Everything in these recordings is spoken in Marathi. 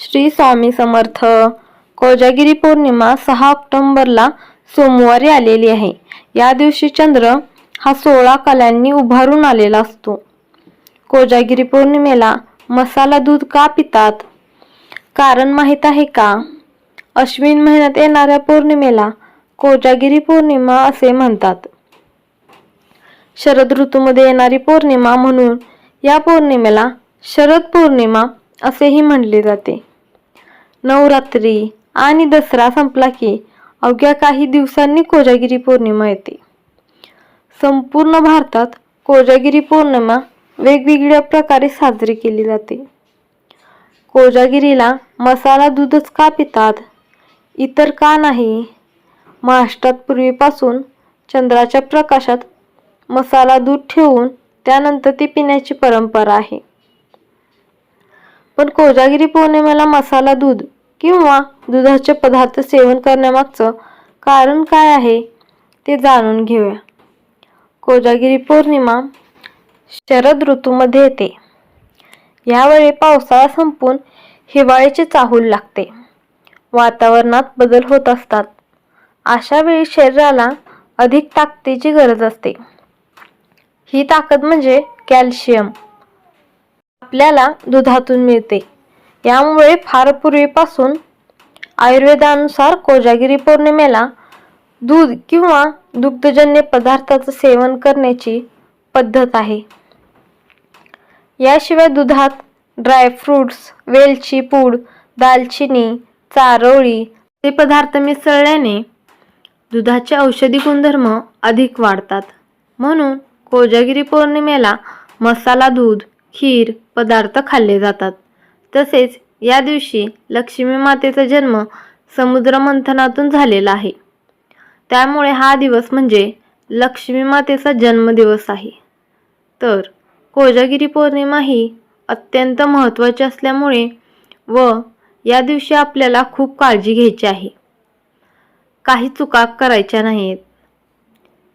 श्री स्वामी समर्थ. कोजागिरी पौर्णिमा सहा ऑक्टोंबरला सोमवारी आलेली आहे. या दिवशी चंद्र हा सोळा कलांनी उभारून आलेला असतो. कोजागिरी पौर्णिमेला मसाला दूध का पितात? कारण माहीत आहे का? अश्विन महिन्यात येणाऱ्या पौर्णिमेला कोजागिरी पौर्णिमा असे म्हणतात. शरद ऋतूमध्ये येणारी पौर्णिमा म्हणून या पौर्णिमेला शरद पौर्णिमा असेही म्हणले जाते. नवरात्री आणि दसरा संपला की अवघ्या काही दिवसांनी कोजागिरी पौर्णिमा येते. संपूर्ण भारतात कोजागिरी पौर्णिमा वेगवेगळ्या प्रकारे साजरी केली जाते. कोजागिरीला मसाला दूधच का पितात? इतर का नाही? महाराष्ट्रात पूर्वीपासून चंद्राच्या प्रकाशात मसाला दूध ठेवून त्यानंतर ती पिण्याची परंपरा आहे. पण कोजागिरी पौर्णिमेला मसाला दूध किंवा दुधाचे पदार्थ सेवन करण्यामागचं कारण काय आहे ते जाणून घेऊया. कोजागिरी पौर्णिमा शरद ऋतूमध्ये येते. यावेळी पावसाळा संपून हिवाळ्याची चाहूल लागते. वातावरणात बदल होत असतात. अशा वेळी शरीराला अधिक ताकदीची गरज असते. ही ताकद म्हणजे कॅल्शियम. आपल्याला दुधातून मिळते. यामुळे फार पूर्वीपासून आयुर्वेदानुसार कोजागिरी पौर्णिमेला दूध किंवा दुग्धजन्य पदार्थाचं सेवन करण्याची पद्धत आहे. याशिवाय दुधात ड्रायफ्रूट्स वेलची पूड दालचिनी चारोळी हे पदार्थ मिसळल्याने दुधाचे औषधी गुणधर्म अधिक वाढतात. म्हणून कोजागिरी पौर्णिमेला मसाला दूध खीर पदार्थ खाल्ले जातात. तसेच या दिवशी लक्ष्मी मातेचा जन्म समुद्र मंथनातून झालेला आहे. त्यामुळे हा दिवस म्हणजे लक्ष्मी मातेचा जन्मदिवस आहे. तर कोजागिरी पौर्णिमा ही अत्यंत महत्त्वाची असल्यामुळे व या दिवशी आपल्याला खूप काळजी घ्यायची आहे. काही चुका करायच्या नाहीत.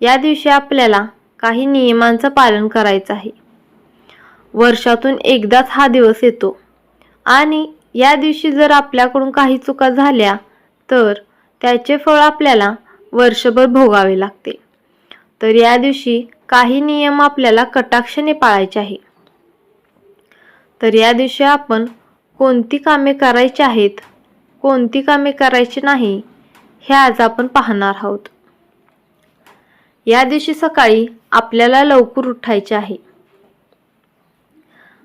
या दिवशी आपल्याला काही नियमांचं पालन करायचं आहे. वर्षातून एकदाच हा दिवस येतो. आणि या दिवशी जर आपल्याकडून काही चुका झाल्या तर त्याचे फळ आपल्याला वर्षभर भोगावे लागते. तर या दिवशी काही नियम आपल्याला कटाक्षाने पाळायचे आहे तर या दिवशी आपण कोणती कामे करायची आहेत कोणती कामे करायची नाही हे आज आपण पाहणार आहोत. या दिवशी सकाळी आपल्याला लवकर उठायचे आहे.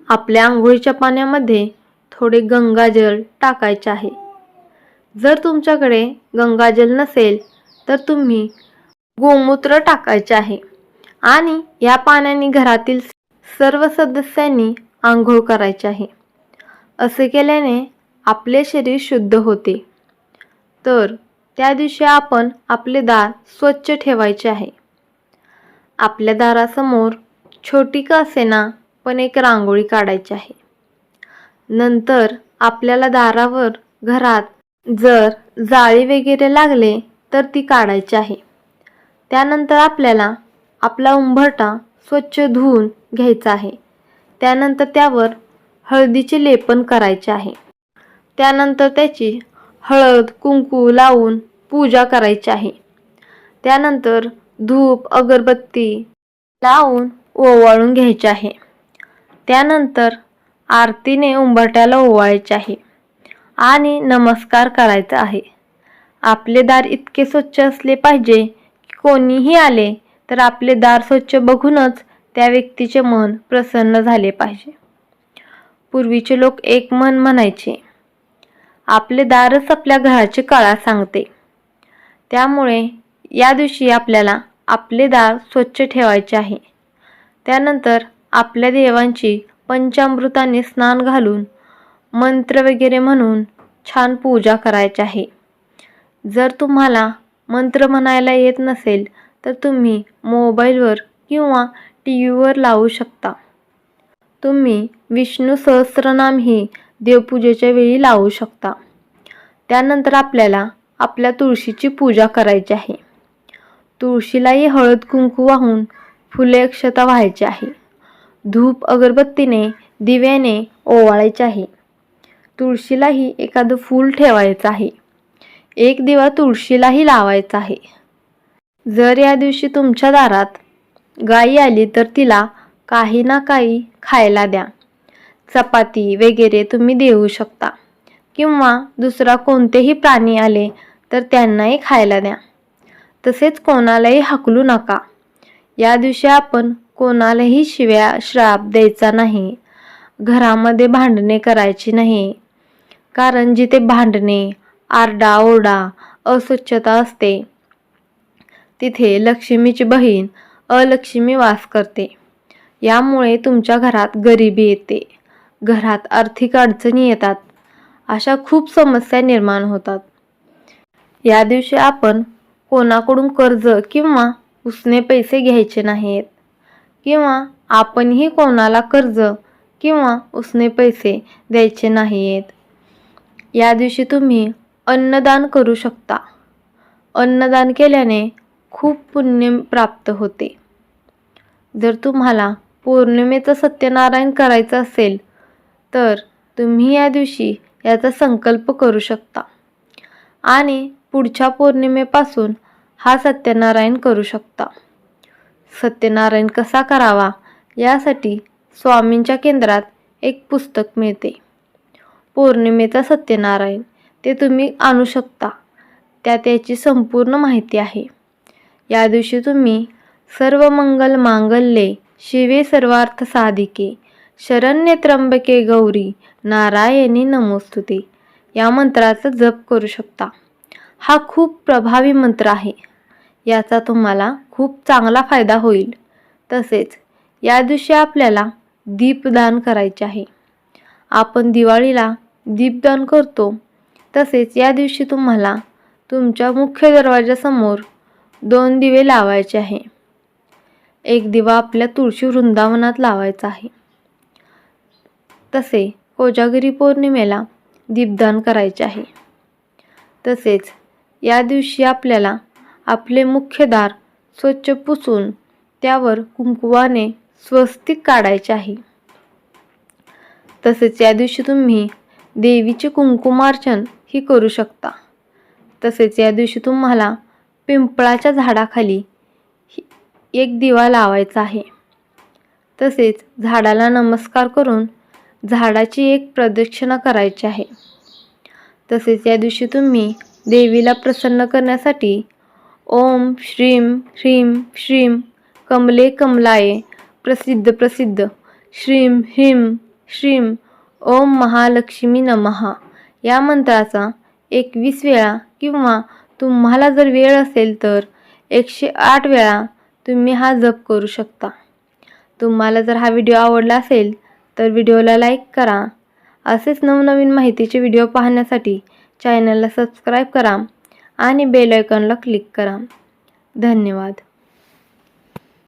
आपल्या आंघोळीच्या पाण्यामध्ये थोडे गंगाजल टाकायचे आहे. जर तुमच्याकडे गंगाजल नसेल तर तुम्ही गोमूत्र टाकायचे आहे आणि या पाण्याने घरातील सर्व सदस्यांनी आंघोळ करायचे आहे. असे केल्याने आपले शरीर शुद्ध होते. तर त्या दिवशी आपण आपले दार स्वच्छ ठेवायचे आहे. आपल्या दारासमोर छोटी का असेना पण एक रांगोळी काढायची आहे. नंतर आपल्याला दारावर घरात जर जाळी वगैरे लागले तर ती काढायची आहे. त्यानंतर आपल्याला आपला उंबरटा स्वच्छ धुवून घ्यायचा आहे. त्यानंतर त्यावर हळदीचे लेपन करायचे आहे. त्यानंतर त्याची हळद कुंकू लावून पूजा करायची आहे. त्यानंतर धूप अगरबत्ती लावून ओवाळून घ्यायचे आहे. त्यानंतर आरतीने उंबरट्याला ओवाळायचे आहे आणि नमस्कार करायचा आहे. आपले दार इतके स्वच्छ असले पाहिजे की कोणीही आले तर आपले दार स्वच्छ बघूनच त्या व्यक्तीचे मन प्रसन्न झाले पाहिजे. पूर्वीचे लोक एक मन म्हणायचे आपले दारच आपल्या घराची कळा सांगते. त्यामुळे या दिवशी आपल्याला आपले दार स्वच्छ ठेवायचे आहे. त्यानंतर आपल्या देवांची पंचामृताने स्नान घालून मंत्र वगैरे म्हणून छान पूजा करायची आहे. जर तुम्हाला मंत्र म्हणायला येत नसेल तर तुम्ही मोबाईलवर किंवा टी व्हीवर लावू शकता. तुम्ही विष्णू सहस्त्रनामही देवपूजेच्या वेळी लावू शकता. त्यानंतर आपल्याला आपल्या तुळशीची पूजा करायची आहे. तुळशीलाही हळद कुंकू वाहून फुले अक्षता व्हायची आहे. धूप अगरबत्तीने दिव्याने ओवाळायचे आहे. तुळशीलाही एखादं फूल ठेवायचं आहे. एक दिवा तुळशीलाही लावायचा आहे. जर या दिवशी तुमच्या दारात गाई आली तर तिला काही ना काही खायला द्या. चपाती वगैरे तुम्ही देऊ शकता. किंवा दुसरा कोणतेही प्राणी आले तर त्यांनाही खायला द्या. तसेच कोणालाही हाकलू नका. या दिवशी आपण कोणालाही शिव्या श्राप द्यायचा नाही. घरामध्ये भांडणे करायची नाही. कारण जिथे भांडणे आरडाओरडा अस्वच्छता असते तिथे लक्ष्मीची बहीण अलक्ष्मी वास करते. यामुळे तुमच्या घरात गरिबी येते. घरात आर्थिक अडचणी येतात. अशा खूप समस्या निर्माण होतात. या दिवशी आपण कोणाकडून कर्ज किंवा उसने पैसे घ्यायचे नाहीत. किंवा आपणही कोणाला कर्ज किंवा उसने पैसे द्यायचे नाहीत या दिवशी तुम्ही अन्नदान करू शकता. अन्नदान केल्याने खूप पुण्य प्राप्त होते. जर तुम्हाला पौर्णिमेचं सत्यनारायण करायचं असेल तर तुम्ही या दिवशी याचा संकल्प करू शकता. आणि पुढच्या पौर्णिमेपासून हा सत्यनारायण करू शकता. सत्यनारायण कसा करावा यासाठी स्वामींच्या केंद्रात एक पुस्तक मिळते. पौर्णिमेचा सत्यनारायण ते तुम्ही आणू शकता. त्यात याची संपूर्ण माहिती आहे. या दिवशी तुम्ही सर्व मंगल मांगल्ये शिवे सर्वार्थ साधिके शरण्य त्र्यंबके गौरी नारायणी नमोस्तुते. या मंत्राचा जप करू शकता. हा खूप प्रभावी मंत्र आहे. याचा तुम्हाला खूप चांगला फायदा होईल. तसेच या दिवशी आपल्याला दीपदान करायचे आहे. आपण दिवाळीला दीपदान करतो. तसेच या दिवशी तुम्हाला तुमच्या मुख्य दरवाजासमोर दोन दिवे लावायचे आहे. एक दिवा आपल्या तुळशी वृंदावनात लावायचा आहे. तसे कोजागिरी पौर्णिमेला दीपदान करायचे आहे. तसेच या दिवशी आपल्याला आपले मुख्य दार स्वच्छ पुसून त्यावर कुंकुवाने स्वस्तिक काढायचे आहे. तसेच या दिवशी तुम्ही देवीचे कुंकुमार्चन ही करू शकता. तसेच या दिवशी तुम्हाला पिंपळाच्या झाडाखाली एक दिवा लावायचा आहे. तसेच झाडाला नमस्कार करून झाडाची एक प्रदक्षिणा करायची आहे. तसेच या दिवशी तुम्ही देवीला प्रसन्न करण्यासाठी ओम श्रीम ह्रीम श्रीम कमले कमलाये प्रसिद्ध प्रसिद्ध. श्रीम ह्रीम श्रीम ओम महालक्ष्मी नमहा या मंत्राचा एकवीस वेळा किंवा तुम्हाला जर वेळ असेल तर एकशे आठ वेळा तुम्ही हा जप करू शकता. तुम्हाला जर हा व्हिडिओ आवडला असेल तर व्हिडिओला लाईक करा. असेच नवनवीन माहितीचे व्हिडिओ पाहण्यासाठी चॅनलला सबस्क्राईब करा. आणि बेल आयकॉनला क्लिक करा. धन्यवाद.